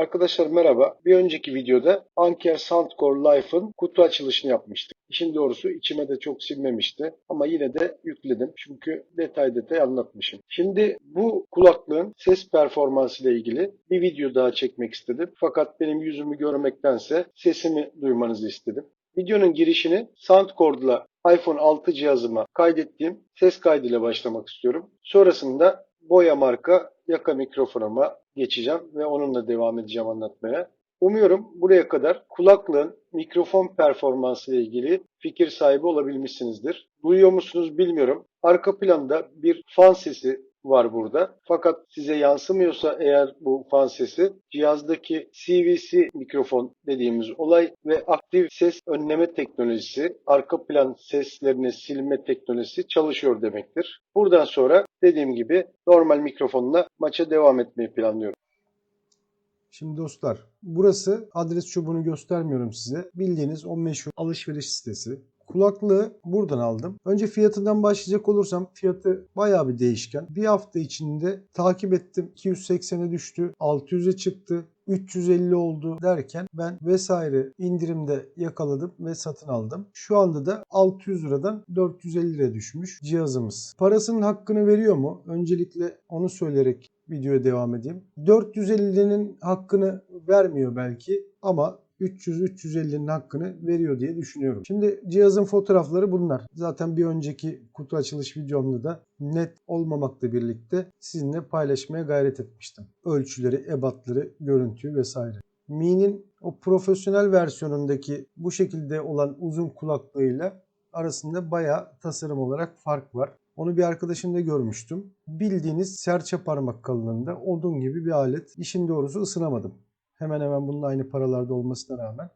Arkadaşlar merhaba. Bir önceki videoda Anker Soundcore Life'ın kutu açılışını yapmıştık. İşin doğrusu içime de çok sinmemişti ama yine de yükledim çünkü detay detay anlatmışım. Şimdi bu kulaklığın ses performansı ile ilgili bir video daha çekmek istedim. Fakat benim yüzümü görmektense sesimi duymanızı istedim. Videonun girişini Soundcore'la iPhone 6 cihazıma kaydettiğim ses kaydıyla başlamak istiyorum. Sonrasında Boya marka yaka mikrofonuma geçeceğim ve onunla devam edeceğim anlatmaya. Umuyorum buraya kadar kulaklığın mikrofon performansı ile ilgili fikir sahibi olabilmişsinizdir. Duyuyor musunuz bilmiyorum. Arka planda bir fan sesi var burada. Fakat size yansımıyorsa eğer bu fan sesi cihazdaki CVC mikrofon dediğimiz olay ve aktif ses önleme teknolojisi, arka plan seslerini silme teknolojisi çalışıyor demektir. Buradan sonra dediğim gibi normal mikrofonla maça devam etmeyi planlıyorum. Şimdi dostlar burası adres çubuğunu göstermiyorum size. Bildiğiniz o meşhur alışveriş sitesi. Kulaklığı buradan aldım. Önce fiyatından başlayacak olursam fiyatı bayağı bir değişken. Bir hafta içinde takip ettim. 280'e düştü. 600'e çıktı. 350 oldu derken ben vesaire indirimde yakaladım ve satın aldım. Şu anda da 600 liradan 450 liraya düşmüş cihazımız. Parasının hakkını veriyor mu? Öncelikle onu söyleyerek videoya devam edeyim. 450'nin hakkını vermiyor belki ama 300-350'nin hakkını veriyor diye düşünüyorum. Şimdi cihazın fotoğrafları bunlar. Zaten bir önceki kutu açılış videomda da net olmamakla birlikte sizinle paylaşmaya gayret etmiştim. Ölçüleri, ebatları, görüntüyü vesaire. Mi'nin o profesyonel versiyonundaki bu şekilde olan uzun kulaklığıyla arasında bayağı tasarım olarak fark var. Onu bir arkadaşımda görmüştüm. Bildiğiniz serçe parmak kalınlığında odun gibi bir alet. İşin doğrusu ısınamadım. Hemen hemen bunun aynı paralarda olmasına rağmen.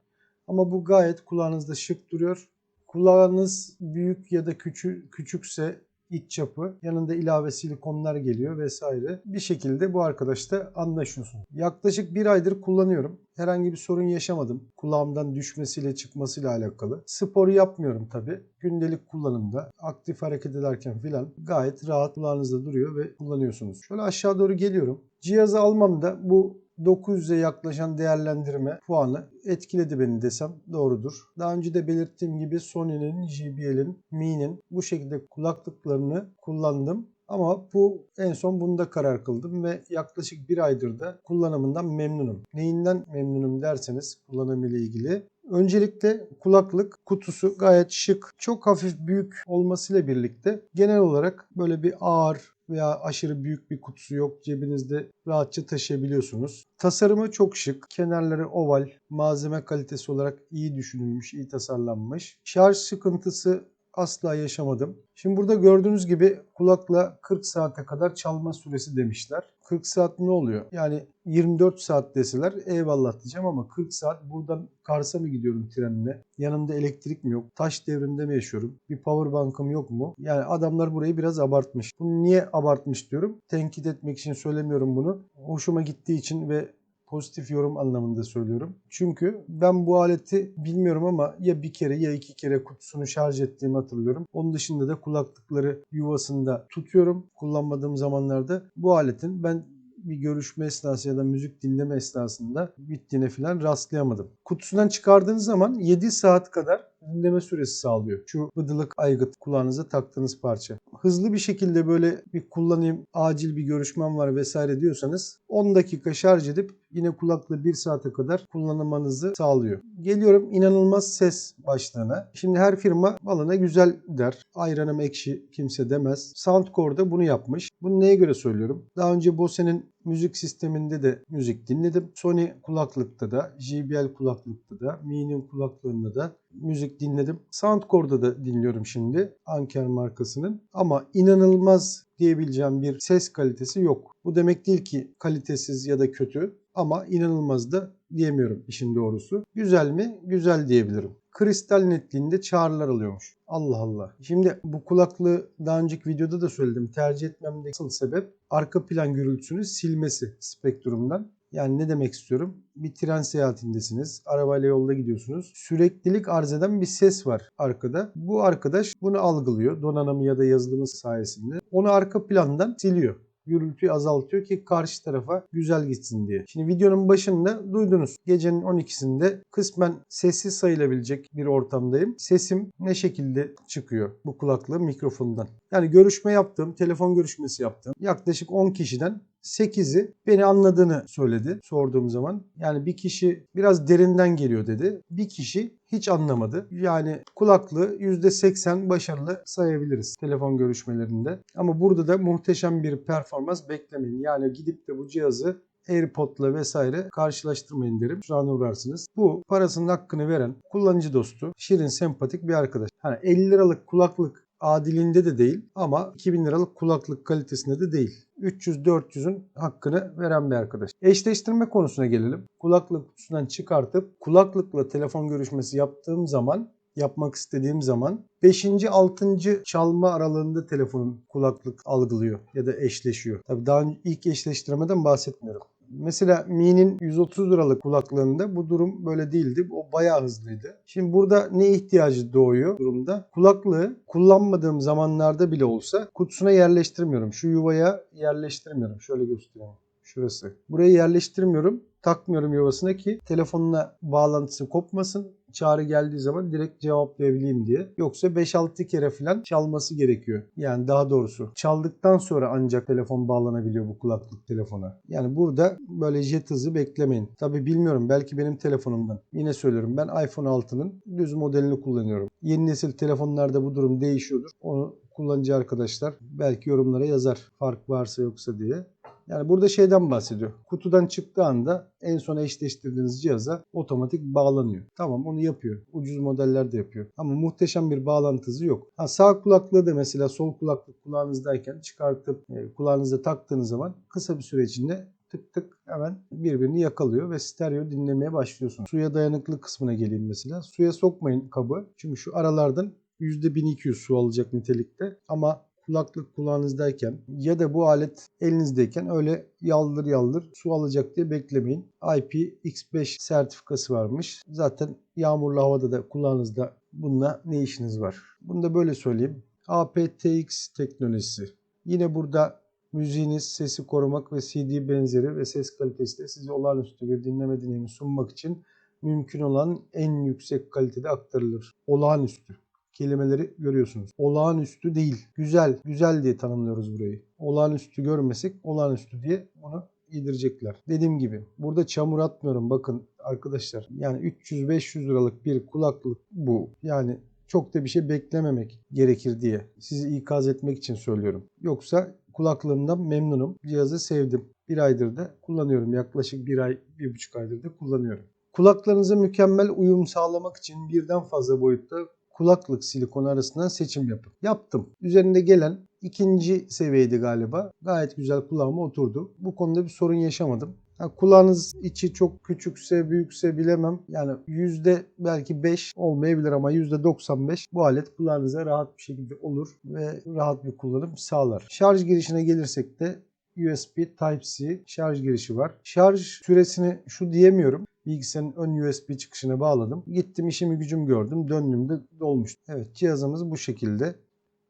Ama bu gayet kulağınızda şık duruyor. Kulağınız büyük ya da küçük, küçükse iç çapı yanında ilave silikonlar geliyor vesaire. Bir şekilde bu arkadaşla anlaşıyorsun. Yaklaşık bir aydır kullanıyorum. Herhangi bir sorun yaşamadım. Kulağımdan düşmesiyle çıkmasıyla alakalı. Spor yapmıyorum tabi. Gündelik kullanımda aktif hareket ederken filan gayet rahat kulağınızda duruyor ve kullanıyorsunuz. Şöyle aşağı doğru geliyorum. Cihazı almamda bu 900'e yaklaşan değerlendirme puanı etkiledi beni desem doğrudur. Daha önce de belirttiğim gibi Sony'nin, JBL'in, Mi'nin bu şekilde kulaklıklarını kullandım. Ama bu en son bunda karar kıldım ve yaklaşık bir aydır da kullanımından memnunum. Neyinden memnunum derseniz kullanımıyla ilgili. Öncelikle kulaklık kutusu gayet şık, çok hafif büyük olmasıyla birlikte genel olarak böyle bir ağır veya aşırı büyük bir kutusu yok. Cebinizde rahatça taşıyabiliyorsunuz. Tasarımı çok şık. Kenarları oval. Malzeme kalitesi olarak iyi düşünülmüş, iyi tasarlanmış. Şarj sıkıntısı asla yaşamadım. Şimdi burada gördüğünüz gibi kulakla 40 saate kadar çalma süresi demişler. 40 saat ne oluyor? Yani 24 saat deseler eyvallah diyeceğim ama 40 saat buradan Kars'a mı gidiyorum trenle? Yanımda elektrik mi yok? Taş devrinde mi yaşıyorum? Bir power bank'ım yok mu? Yani adamlar burayı biraz abartmış. Bunu niye abartmış diyorum? Tenkit etmek için söylemiyorum bunu. Hoşuma gittiği için ve pozitif yorum anlamında söylüyorum. Çünkü ben bu aleti bilmiyorum ama ya bir kere ya iki kere kutusunu şarj ettiğimi hatırlıyorum. Onun dışında da kulaklıkları yuvasında tutuyorum. Kullanmadığım zamanlarda bu aletin ben bir görüşme esnası ya da müzik dinleme esnasında bittiğine falan rastlayamadım. Kutusundan çıkardığınız zaman 7 saat kadar dinleme süresi sağlıyor. Şu bıdılık aygıt kulağınıza taktığınız parça. Hızlı bir şekilde böyle bir kullanayım, acil bir görüşmem var vesaire diyorsanız 10 dakika şarj edip yine kulaklığı 1 saate kadar kullanmanızı sağlıyor. Geliyorum inanılmaz ses başlığına. Şimdi her firma balına güzel der. Ayranım ekşi kimse demez. Soundcore da bunu yapmış. Bunu neye göre söylüyorum? Daha önce Bose'nin müzik sisteminde de müzik dinledim. Sony kulaklıkta da, JBL kulaklıkta da, Mi'nin kulaklığında da müzik dinledim. Soundcore'da da dinliyorum şimdi Anker markasının ama inanılmaz diyebileceğim bir ses kalitesi yok. Bu demek değil ki kalitesiz ya da kötü ama inanılmaz da diyemiyorum işin doğrusu. Güzel mi? Güzel diyebilirim. Kristal netliğinde çağrılar alıyormuş. Allah Allah. Şimdi bu kulaklığı daha önceki videoda da söyledim. Tercih etmemdeki asıl sebep arka plan gürültüsünü silmesi spektrumdan. Yani ne demek istiyorum? Bir tren seyahatindesiniz. Arabayla yolda gidiyorsunuz. Süreklilik arz eden bir ses var arkada. Bu arkadaş bunu algılıyor. Donanımı ya da yazılımı sayesinde. Onu arka plandan siliyor. Gürültüyü azaltıyor ki karşı tarafa güzel gitsin diye. Şimdi videonun başında duydunuz. Gecenin 12'sinde kısmen sessiz sayılabilecek bir ortamdayım. Sesim ne şekilde çıkıyor bu kulaklığı mikrofondan. Yani görüşme yaptım, telefon görüşmesi yaptım. Yaklaşık 10 kişiden 8'i beni anladığını söyledi sorduğum zaman. Yani bir kişi biraz derinden geliyor dedi. Bir kişi hiç anlamadı. Yani kulaklığı %80 başarılı sayabiliriz telefon görüşmelerinde. Ama burada da muhteşem bir performans beklemeyin. Yani gidip de bu cihazı AirPod'la vesaire karşılaştırmayın derim. Şu an uğrarsınız. Bu parasının hakkını veren kullanıcı dostu, şirin, sempatik bir arkadaş. Hani 50 liralık kulaklık adilinde de değil ama 2000 liralık kulaklık kalitesinde de değil. 300-400'ün hakkını veren bir arkadaş. Eşleştirme konusuna gelelim. Kulaklık kutusundan çıkartıp kulaklıkla telefon görüşmesi yaptığım zaman yapmak istediğim zaman 5. 6. çalma aralığında telefonun kulaklık algılıyor ya da eşleşiyor. Tabii daha ilk eşleştirmeden bahsetmiyorum. Mesela Mi'nin 130 liralık kulaklığında bu durum böyle değildi. O bayağı hızlıydı. Şimdi burada ne ihtiyacı doğuyor durumda? Kulaklığı kullanmadığım zamanlarda bile olsa kutusuna yerleştirmiyorum. Şu yuvaya yerleştirmiyorum. Şöyle göstereyim. Şurası. Buraya yerleştirmiyorum. Takmıyorum yuvasına ki telefonla bağlantısı kopmasın. Çağrı geldiği zaman direkt cevaplayabileyim diye. Yoksa 5-6 kere falan çalması gerekiyor. Yani daha doğrusu çaldıktan sonra ancak telefon bağlanabiliyor bu kulaklık telefona. Yani burada böyle jet hızı beklemeyin. Tabi bilmiyorum belki benim telefonumdan. Yine söylüyorum ben iPhone 6'nın düz modelini kullanıyorum. Yeni nesil telefonlarda bu durum değişiyordur. Onu kullanıcı arkadaşlar belki yorumlara yazar fark varsa yoksa diye. Yani burada şeyden bahsediyor. Kutudan çıktığı anda en son eşleştirdiğiniz cihaza otomatik bağlanıyor. Tamam onu yapıyor. Ucuz modeller de yapıyor. Ama muhteşem bir bağlantısı yok. Ha, sağ kulaklığı da mesela sol kulaklık kulağınızdayken çıkartıp e, kulağınıza taktığınız zaman kısa bir süre içinde tık tık hemen birbirini yakalıyor ve stereo dinlemeye başlıyorsunuz. Suya dayanıklı kısmına geleyim mesela. Suya sokmayın kabı. Çünkü şu aralardan %1200 su alacak nitelikte. Ama kulaklık kulağınızdayken ya da bu alet elinizdeyken öyle yaldır yaldır su alacak diye beklemeyin. IPX5 sertifikası varmış. Zaten yağmurlu havada da kulağınızda bununla ne işiniz var? Bunu da böyle söyleyeyim. aptX teknolojisi. Yine burada müziğiniz, sesi korumak ve CD benzeri ve ses kalitesi de size olağanüstü bir dinleme deneyimi sunmak için mümkün olan en yüksek kalitede aktarılır. Olağanüstü kelimeleri görüyorsunuz. Olağanüstü değil. Güzel, güzel diye tanımlıyoruz burayı. Olağanüstü görmesek olağanüstü diye bunu yedirecekler. Dediğim gibi burada çamur atmıyorum bakın arkadaşlar. Yani 300-500 liralık bir kulaklık bu. Yani çok da bir şey beklememek gerekir diye sizi ikaz etmek için söylüyorum. Yoksa kulaklığımdan memnunum. Cihazı sevdim. Bir aydır da kullanıyorum. Yaklaşık bir ay, bir buçuk aydır da kullanıyorum. Kulaklarınıza mükemmel uyum sağlamak için birden fazla boyutta kulaklık silikon arasından seçim yapın. Yaptım. Üzerinde gelen ikinci seviyeydi galiba. Gayet güzel kulağıma oturdu. Bu konuda bir sorun yaşamadım. Ha, kulağınız içi çok küçükse büyükse bilemem. Yani yüzde belki 5 olmayabilir ama yüzde 95 bu alet kulağınıza rahat bir şekilde olur ve rahat bir kullanım sağlar. Şarj girişine gelirsek de USB Type-C şarj girişi var. Şarj süresini şu diyemiyorum. Bilgisayarın ön USB çıkışına bağladım. Gittim işimi gücüm gördüm. Döndüğümde dolmuş. Evet cihazımız bu şekilde.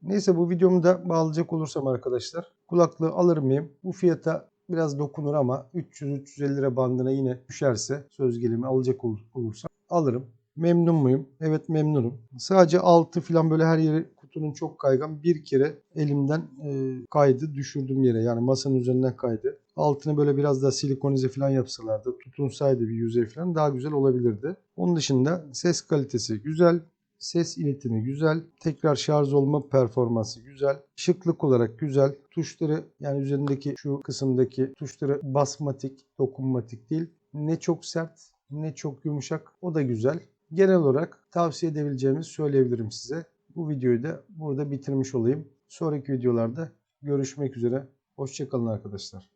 Neyse bu videomu da bağlayacak olursam arkadaşlar kulaklığı alır mıyım? Bu fiyata biraz dokunur ama 300-350 lira bandına yine düşerse söz gelimi alacak ol- olursam alırım. Memnun muyum? Evet memnunum. Sadece altı falan böyle her yeri kutunun çok kaygan. Bir kere elimden e, kaydı düşürdüm yere. Yani masanın üzerinden kaydı. Altını böyle biraz daha silikonize falan yapsalardı, tutunsaydı bir yüzey falan daha güzel olabilirdi. Onun dışında ses kalitesi güzel. Ses iletimi güzel. Tekrar şarj olma performansı güzel. Şıklık olarak güzel. Tuşları yani üzerindeki şu kısımdaki tuşları basmatik, dokunmatik değil. Ne çok sert ne çok yumuşak. O da güzel. Genel olarak tavsiye edebileceğimizi söyleyebilirim size. Bu videoyu da burada bitirmiş olayım. Sonraki videolarda görüşmek üzere. Hoşçakalın arkadaşlar.